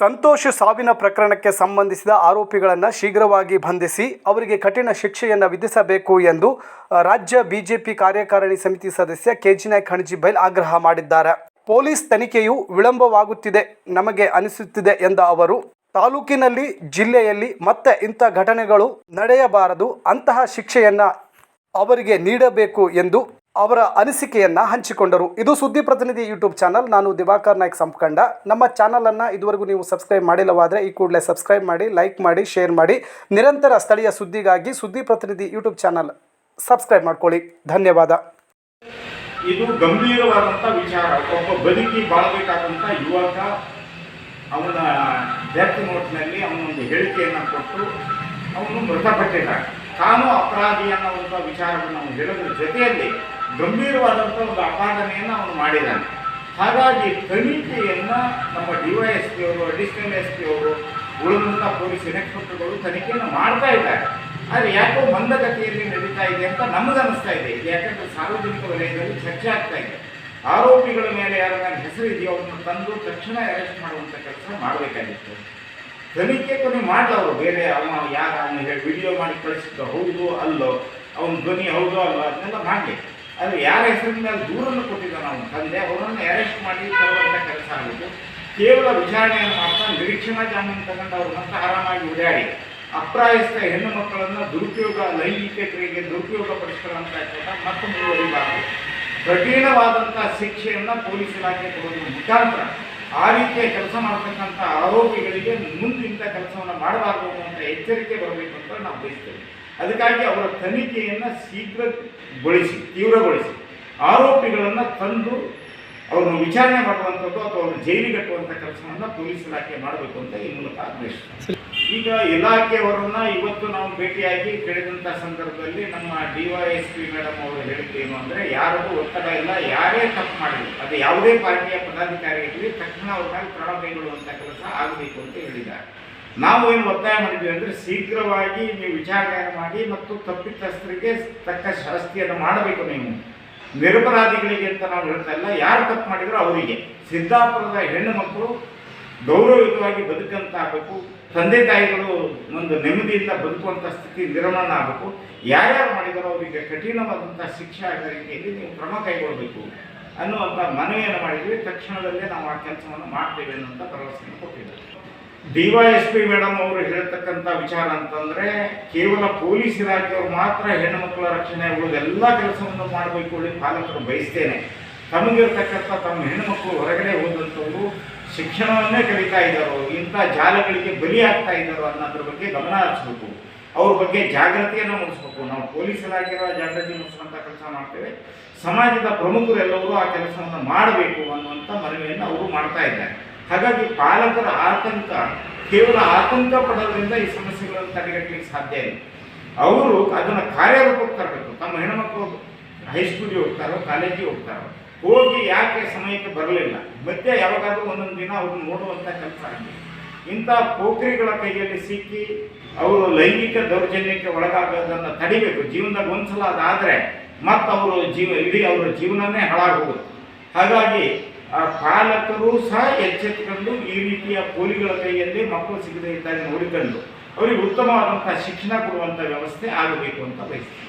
ಸಂತೋಷ್ ಸಾವಿನ ಪ್ರಕರಣಕ್ಕೆ ಸಂಬಂಧಿಸಿದ ಆರೋಪಿಗಳನ್ನು ಶೀಘ್ರವಾಗಿ ಬಂಧಿಸಿ ಅವರಿಗೆ ಕಠಿಣ ಶಿಕ್ಷೆಯನ್ನು ವಿಧಿಸಬೇಕು ಎಂದು ರಾಜ್ಯ ಬಿಜೆಪಿ ಕಾರ್ಯಕಾರಿಣಿ ಸಮಿತಿ ಸದಸ್ಯ ಕೆಜಿ ನಾಯ್ಕ್ ಹಣಜಿಬೈಲ್ ಆಗ್ರಹ ಮಾಡಿದ್ದಾರೆ. ಪೊಲೀಸ್ ತನಿಖೆಯು ವಿಳಂಬವಾಗುತ್ತಿದೆ ನಮಗೆ ಅನಿಸುತ್ತಿದೆ ಎಂದ ಅವರು, ತಾಲೂಕಿನಲ್ಲಿ, ಜಿಲ್ಲೆಯಲ್ಲಿ ಮತ್ತೆ ಇಂಥ ಘಟನೆಗಳು ನಡೆಯಬಾರದು, ಅಂತಹ ಶಿಕ್ಷೆಯನ್ನು ಅವರಿಗೆ ನೀಡಬೇಕು ಎಂದು ಅವರ ಅನಿಸಿಕೆಯನ್ನು ಹಂಚಿಕೊಂಡರು. ಇದು ಸುದ್ದಿ ಪ್ರತಿನಿಧಿ ಯೂಟ್ಯೂಬ್ ಚಾನಲ್. ನಾನು ದಿವಾಕರ್ ನಾಯ್ಕ್ ಸಂಪ್ಕಂಡ. ನಮ್ಮ ಚಾನಲನ್ನು ಇದುವರೆಗೂ ನೀವು ಸಬ್ಸ್ಕ್ರೈಬ್ ಮಾಡಿಲ್ಲವಾದರೆ ಈ ಕೂಡಲೇ ಸಬ್ಸ್ಕ್ರೈಬ್ ಮಾಡಿ, ಲೈಕ್ ಮಾಡಿ, ಶೇರ್ ಮಾಡಿ. ನಿರಂತರ ಸ್ಥಳೀಯ ಸುದ್ದಿಗಾಗಿ ಸುದ್ದಿ ಪ್ರತಿನಿಧಿ ಯೂಟ್ಯೂಬ್ ಚಾನಲ್ ಸಬ್ಸ್ಕ್ರೈಬ್ ಮಾಡ್ಕೊಳ್ಳಿ. ಧನ್ಯವಾದ. ಇದು ಗಂಭೀರವಾದಂಥ ವಿಚಾರ. ಒಬ್ಬ ಬದುಕಿ ಬಾಳಬೇಕಾದಂಥ ಯುವಕ ಅವನ ಡೆತ್ ನೋಟ್ನಲ್ಲಿ ಅವನೊಂದು ಹೇಳಿಕೆಯನ್ನು ಕೊಟ್ಟು ಅವನು ಮೃತಪಟ್ಟಿದ್ದಾನೆ. ತಾನು ಅಪರಾಧಿ ಅನ್ನುವಂಥ ವಿಚಾರವನ್ನು ನಾವು ಹೇಳೋದ್ರ ಜೊತೆಯಲ್ಲಿ ಗಂಭೀರವಾದಂಥ ಒಂದು ಅಪಾದನೆಯನ್ನು ಅವನು ಮಾಡಿದ್ದಾನೆ ಹಾಗಾಗಿ ತನಿಖೆಯನ್ನು ನಮ್ಮ ಡಿ ವೈ ಎಸ್ ಪಿ ಅವರು, ಅಡಿಷನಲ್ ಎಸ್ ಪಿ ಅವರು ಉಳಿದಂಥ ಪೊಲೀಸ್ ಇನ್ಸ್ಪೆಕ್ಟರ್ಗಳು ತನಿಖೆಯನ್ನು ಮಾಡ್ತಾ ಇದ್ದಾರೆ. ಆದರೆ ಯಾಕೋ ಮಂದಗತಿಯಲ್ಲಿ ನಡೀತಾ ಇದೆ ಅಂತ ನಮಗನ್ನಿಸ್ತಾ ಇದೆ. ಇದು ಯಾಕಂದ್ರೆ ಸಾರ್ವಜನಿಕ ವಲಯದಲ್ಲಿ ಚರ್ಚೆ ಆಗ್ತಾ ಇದೆ. ಆರೋಪಿಗಳ ಮೇಲೆ ಯಾರ ಹೆಸರು ಇದೆಯೋ ಅವ್ರನ್ನ ತಂದು ತಕ್ಷಣ ಅರೆಸ್ಟ್ ಮಾಡುವಂಥ ಕೆಲಸ ಮಾಡಬೇಕಾಗಿತ್ತು. ತನಿಖೆ ಕೊನೆ ಮಾಡಲವರು ಬೇರೆ ಅವನ ಯಾರು ಅವನು ಹೇಳಿ ವಿಡಿಯೋ ಮಾಡಿ ಕಳಿಸಿದ್ದು, ಹೌದು, ಅಲ್ಲೋ, ಅವನ ಧ್ವನಿ ಹೌದೋ, ಅಲ್ಲೋ, ಅದನ್ನೆಲ್ಲ ಮಾಡಲಿ ಆದರೆ ಯಾರ ಹೆಸರಿನ ಮೇಲೆ ದೂರನ್ನು ಕೊಟ್ಟಿದ್ದ ನಾವು? ತಂದೆ ಅವರನ್ನು ಅರೆಸ್ಟ್ ಮಾಡಿ ತರುವಂಥ ಕೆಲಸ ಆಗಿತ್ತು. ಕೇವಲ ವಿಚಾರಣೆಯನ್ನು ಮಾಡ್ತಾ ನಿರೀಕ್ಷಣಾ ಜಾಮೀನು ತಗೊಂಡು ಅವರು ಮತ್ತೆ ಆರಾಮಾಗಿ ಓಡಾಡಿ ಅಪ್ರಾಯಸ್ಥ ಹೆಣ್ಣು ಮಕ್ಕಳನ್ನು ದುರುಪಯೋಗ, ಲೈಂಗಿಕ ಕ್ರಿಯೆಗೆ ದುರುಪಯೋಗ ಪಡಿಸ್ಕೊಳ್ಳುವಂಥ ಕೆಲಸ ಮತ್ತೆ ಮುಂದುವರಿಬಾರದು. ಕಠಿಣವಾದಂಥ ಶಿಕ್ಷೆಯನ್ನು ಪೊಲೀಸ್ ಇಲಾಖೆ ಕೊಡೋದ್ರ ಮುಖಾಂತರ. ಆ ರೀತಿಯ ಕೆಲಸ ಮಾಡತಕ್ಕಂಥ ಆರೋಪಿಗಳಿಗೆ ಇಂಥ ಕೆಲಸವನ್ನು ಮಾಡಬಾರದು ಅಂತ ಎಚ್ಚರಿಕೆ ಬರಬೇಕು ಅಂತ ನಾವು ಬಯಸ್ತೇವೆ. ಅದಕ್ಕಾಗಿ ಅವರ ತನಿಖೆಯನ್ನು ಶೀಘ್ರಗೊಳಿಸಿ, ತೀವ್ರಗೊಳಿಸಿ. ಆರೋಪಿಗಳನ್ನು ತಂದು ಅವ್ರನ್ನ ವಿಚಾರಣೆ ಮಾಡುವಂಥದ್ದು ಅಥವಾ ಅವ್ರನ್ನ ಜೈಲಿಗೆ ಕಟ್ಟುವಂಥ ಕೆಲಸವನ್ನು ಪೊಲೀಸ್ ಇಲಾಖೆ ಮಾಡಬೇಕು ಅಂತ ಈ ಮೂಲಕ ಆಗ್ರಹಿಸ್ತಾರೆ. ಈಗ ಇಲಾಖೆಯವರನ್ನ ಇವತ್ತು ನಾವು ಭೇಟಿಯಾಗಿ ಕೇಳಿದಂಥ ಸಂದರ್ಭದಲ್ಲಿ ನಮ್ಮ ಡಿ ವೈ ಮೇಡಮ್ ಅವರು ಹೇಳಿದ್ದು ಏನು ಅಂದರೆ, ಯಾರಿಗೂ ಒತ್ತಡ ಇಲ್ಲ, ಯಾರೇ ತಪ್ಪು ಮಾಡಿದ್ರು, ಅದು ಯಾವುದೇ ಪಾರ್ಟಿಯ ಪದಾಧಿಕಾರಿ ಇರಲಿ ತಕ್ಷಣ ಅವ್ರ ಮೇಲೆ ಕ್ರಮ ಕೈಗೊಳ್ಳುವಂಥ ಕೆಲಸ ಆಗಬೇಕು ಅಂತ ಹೇಳಿದ್ದಾರೆ. ನಾವು ಏನು ಒತ್ತಾಯ ಮಾಡಿದ್ವಿ ಅಂದರೆ ಶೀಘ್ರವಾಗಿ ನೀವು ವಿಚಾರಣೆ ಮಾಡಿ ಮತ್ತು ತಪ್ಪಿತಸ್ಥರಿಗೆ ತಕ್ಕ ಶಾಸ್ತಿಯನ್ನು ಮಾಡಬೇಕು ನೀವು. ನಿರಪರಾಧಿಗಳಿಗೆ ಅಂತ ನಾವು ಹೇಳ್ತಾ ಇಲ್ಲ. ಯಾರು ತಪ್ಪು ಮಾಡಿದ್ರು ಅವರಿಗೆ. ಸಿದ್ದಾಪುರದ ಹೆಣ್ಣು ಮಕ್ಕಳು ಗೌರವಯುತವಾಗಿ ಬದುಕಂತ ಆಗಬೇಕು. ತಂದೆ ತಾಯಿಗಳು ಒಂದು ನೆಮ್ಮದಿಯಿಂದ ಬದುಕುವಂಥ ಸ್ಥಿತಿ ನಿರ್ಮಾಣ ಆಗಬೇಕು. ಯಾರ್ಯಾರು ಮಾಡಿದಾರೋ ಅವರಿಗೆ ಕಠಿಣವಾದಂಥ ಶಿಕ್ಷೆ ಆಗೋ ರೀತಿಯಲ್ಲಿ ನೀವು ಕ್ರಮ ಕೈಗೊಳ್ಳಬೇಕು ಅನ್ನುವಂಥ ಮನವಿಯನ್ನು ಮಾಡಿದ್ವಿ. ತಕ್ಷಣದಲ್ಲೇ ನಾವು ಆ ಕೆಲಸವನ್ನು ಮಾಡ್ತೇವೆ ಅನ್ನುವಂಥ ಭರವಸೆಯನ್ನು ಕೊಟ್ಟಿದ್ದಾರೆ. ಡಿ ವೈ ಎಸ್ ಮೇಡಮ್ ಅವರು ಹೇಳ್ತಕ್ಕಂಥ ವಿಚಾರ ಅಂತಂದ್ರೆ ಕೇವಲ ಪೊಲೀಸ್ ಇಲಾಖೆಯವರು ಮಾತ್ರ ಹೆಣ್ಣು ಮಕ್ಕಳ ರಕ್ಷಣೆ ಎಲ್ಲ ಕೆಲಸವನ್ನು ಮಾಡಬೇಕು ಹೇಳಿ ಪಾಲಕರು ಬಯಸ್ತೇನೆ. ತಮಗಿರ್ತಕ್ಕಂಥ ತಮ್ಮ ಹೆಣ್ಣುಮಕ್ಕಳು ಹೊರಗಡೆ ಹೋದಂಥವರು ಶಿಕ್ಷಣವನ್ನೇ ಕಲಿತಾ ಇದ್ದಾರೋ, ಇಂಥ ಜಾಲಗಳಿಗೆ ಬಲಿಯಾಗ್ತಾ ಇದ್ದಾರೋ ಅನ್ನೋದ್ರ ಬಗ್ಗೆ ಗಮನ ಹರಿಸ್ಬೇಕು. ಅವ್ರ ಬಗ್ಗೆ ಜಾಗೃತಿಯನ್ನು ಮೂಡಿಸ್ಬೇಕು. ನಾವು ಪೊಲೀಸ್ ಇಲಾಖೆಯ ಜಾಗೃತಿ ಮೂಡಿಸುವಂಥ ಕೆಲಸ ಮಾಡ್ತೇವೆ. ಸಮಾಜದ ಪ್ರಮುಖರೆಲ್ಲರೂ ಆ ಕೆಲಸವನ್ನು ಮಾಡಬೇಕು ಅನ್ನುವಂಥ ಮನವಿಯನ್ನು ಅವರು ಮಾಡ್ತಾ ಇದ್ದಾರೆ. ಹಾಗಾಗಿ ಪಾಲಕರ ಆತಂಕ, ಕೇವಲ ಆತಂಕ ಪಡೋದ್ರಿಂದ ಈ ಸಮಸ್ಯೆಗಳನ್ನು ತಡೆಗಟ್ಟಲಿಕ್ಕೆ ಸಾಧ್ಯ ಇಲ್ಲ. ಅವರು ಅದನ್ನು ಕಾರ್ಯರೂಪಕ್ಕೆ ತರಬೇಕು. ತಮ್ಮ ಹೆಣ್ಮಕ್ಳು ಹೈಸ್ಕೂಲಿಗೆ ಹೋಗ್ತಾರೋ ಕಾಲೇಜಿಗೆ ಹೋಗ್ತಾರೋ, ಹೋಗಿ ಯಾಕೆ ಸಮಯಕ್ಕೆ ಬರಲಿಲ್ಲ? ಮತ್ತೆ ಯಾವಾಗಾದರೂ ಒಂದೊಂದು ದಿನ ಅವ್ರನ್ನ ನೋಡುವಂಥ ಕೆಲಸ ಆಗಿದೆ. ಇಂಥ ಪೋಖ್ರಿಗಳ ಕೈಯಲ್ಲಿ ಸಿಕ್ಕಿ ಅವರು ಲೈಂಗಿಕ ದೌರ್ಜನ್ಯಕ್ಕೆ ಒಳಗಾಗೋದನ್ನು ತಡಿಬೇಕು. ಜೀವನದಾಗ ಒಂದ್ಸಲ ಅದಾದರೆ ಮತ್ತು ಅವರು ಜೀವ, ಇಡೀ ಅವರ ಜೀವನನೇ ಹಾಳಾಗೋಗುತ್ತೆ ಹಾಗಾಗಿ ಆ ಪಾಲಕರು ಸಹ ಎಚ್ಚೆತ್ಕೊಂಡು ಈ ರೀತಿಯ ಪೋಲಿಗಳ ಕೈಯಲ್ಲಿ ಮಕ್ಕಳು ಸಿಗದೇ ಇದ್ದಾಗ ನೋಡಿಕೊಂಡು ಅವರಿಗೆ ಉತ್ತಮವಾದಂಥ ಶಿಕ್ಷಣ ಕೊಡುವಂಥ ವ್ಯವಸ್ಥೆ ಆಗಬೇಕು ಅಂತ ಬಯಸ್ತೀನಿ.